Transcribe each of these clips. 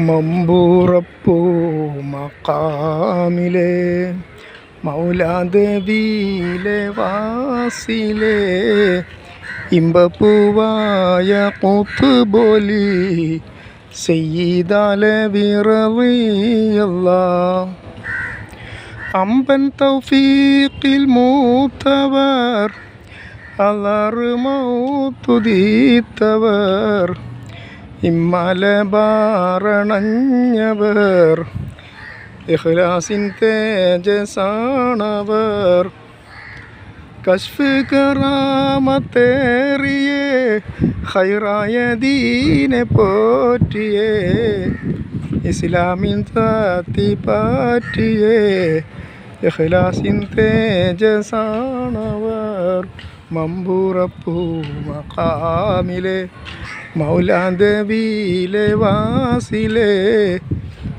മമ്പൂറപ്പൂ മക്കാമിലെ മൗലാദേവിയിലെ വാസിലെ ഇമ്പപ്പൂവായ കൂത്തുബോലി സെയ്താലെ വിറവിയല്ല അമ്പൻ തൗഫീഖിൽ മൂത്തവർ അലറ് മൗത്തുതീത്തവർ ഇമ്മലബാറണഞ്ഞവർ ഇഹ്ലാസിൻ തേജസാണവർ. കശ്ഫ് കറാമത്തേറിയേ ഹൈറായ ദീനെ പോറ്റിയേ. ഇസ്ലാമിൻ താത്തി പാറ്റിയേ ഇഖ്ലാസിൻ തേജസാണവർ. മമ്പൂറപ്പൂ മക്കാമിലെ മൗലാദേവിയിലെ വാസിലെ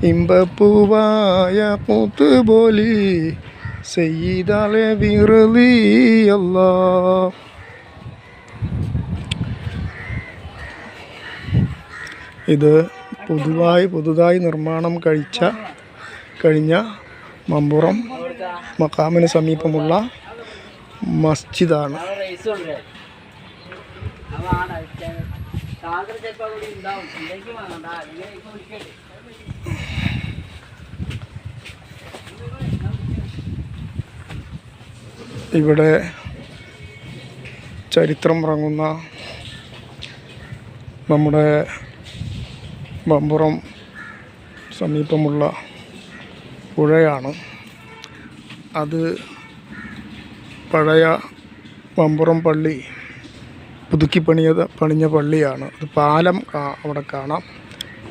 ഇമ്പപ്പൂവായ കൂത്തുപോലി സെയ്താലെ വിറലിയല്ല ഇത് പുതുതായി പുതുതായി നിർമ്മാണം കഴിച്ച കഴിഞ്ഞ മമ്പുറം മക്കാമിന് സമീപമുള്ള മസ്ജിദാണ്. ഇവിടെ ചരിത്രം ഉറങ്ങുന്ന നമ്മുടെ ബമ്പുറം സമീപമുള്ള പുഴയാണ്. അത് പഴയ ബമ്പുറം പള്ളി പുതുക്കി പണിയത് പണിഞ്ഞ പള്ളിയാണ്. അത് പാലം അവിടെ കാണാം.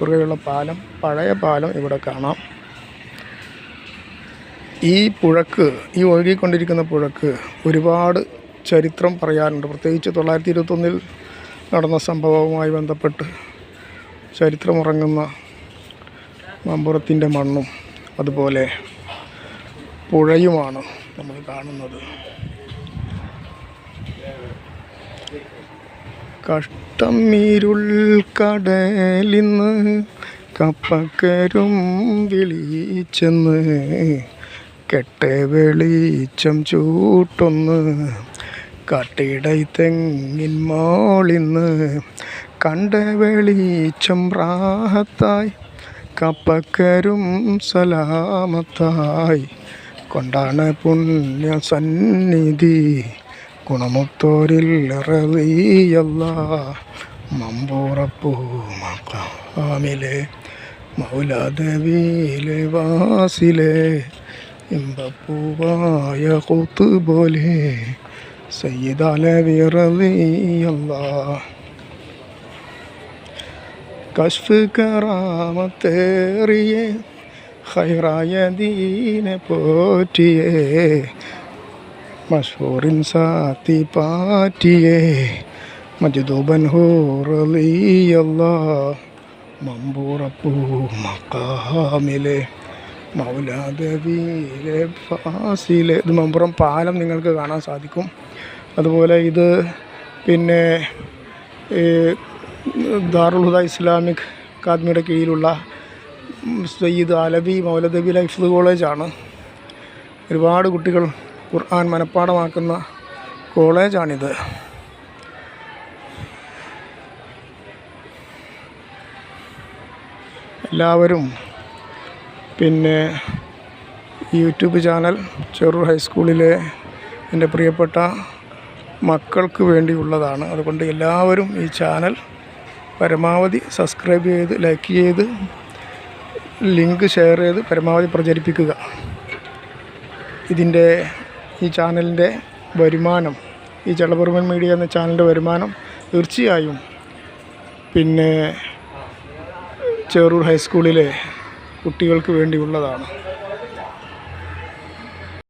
കുറുകെയുള്ള പാലം പഴയ പാലം ഇവിടെ കാണാം. ഈ പുഴക്ക് ഈ ഒഴുകിക്കൊണ്ടിരിക്കുന്ന പുഴക്ക് ഒരുപാട് ചരിത്രം പറയാനുണ്ട്. പ്രത്യേകിച്ച് തൊള്ളായിരത്തി ഇരുപത്തൊന്നിൽ നടന്ന സംഭവവുമായി ബന്ധപ്പെട്ട് ചരിത്രമുറങ്ങുന്ന മമ്പുറത്തിന്റെ മണ്ണും അതുപോലെ പുഴയുമാണ് നമ്മൾ കാണുന്നത്. കഷ്ടം ഇരുൾ കടലിന്ന് കപ്പക്കരും വിളിച്ചെന്ന് കെട്ടെ വെളിച്ചം ചൂട്ടൊന്ന് കട്ടിടൈ തെങ്ങിൻ മോളിന്ന് കണ്ട വെളിച്ചം പ്രാഹത്തായി കപ്പക്കരും സലാമത്തായി. കൊണ്ടാണ് പുണ്യ സന്നിധി ഗുണമുത്തോരിൽ റളിയല്ല മമ്പൂറപ്പൂ മക്കാമിലെ മൗലാദേവിയിലെ വാസിലെ ഹൈറായ ദീനെ പോറ്റിയേ മഷൂറിൻ സാത്തി പാറ്റിയേ മജുദൂബൻ ഹോറലിയല്ല മമ്പൂറപ്പൂ മക്കാമിലെ മൗലാദവിയിലെ ഫാസിലെ. ഇത് മമ്പുറം പാലം നിങ്ങൾക്ക് കാണാൻ സാധിക്കും. അതുപോലെ ഇത് പിന്നെ ദാറുൽഹുദ ദാറുൽ ഹുദ ഇസ്ലാമിക് അക്കാദമിയുടെ കീഴിലുള്ള സയ്യിദ് അലബി മൗലദബി ലൈഫ് കോളേജാണ്. ഒരുപാട് കുട്ടികൾ ഖുർആൻ മനഃപ്പാടമാക്കുന്ന കോളേജാണിത്. എല്ലാവരും പിന്നെ യൂട്യൂബ് ചാനൽ ചെറൂർ ഹൈസ്കൂളിലെ എന്റെ പ്രിയപ്പെട്ട മക്കൾക്ക് വേണ്ടിയുള്ളതാണ്. അതുകൊണ്ട് എല്ലാവരും ഈ ചാനൽ പരമാവധി സബ്സ്ക്രൈബ് ചെയ്ത് ലൈക്ക് ചെയ്ത് ലിങ്ക് ഷെയർ ചെയ്ത് പരമാവധി പ്രചരിപ്പിക്കുക. ഇതിന്റെ ഈ ചാനലിന്റെ വരുമാനം ഈ ചെള്ളപുറമൻ മീഡിയ എന്ന ചാനലിന്റെ വരുമാനം തീർച്ചയായും പിന്നെ ചേറൂർ ഹൈസ്കൂളിലെ കുട്ടികൾക്ക് വേണ്ടിയുള്ളതാണ്.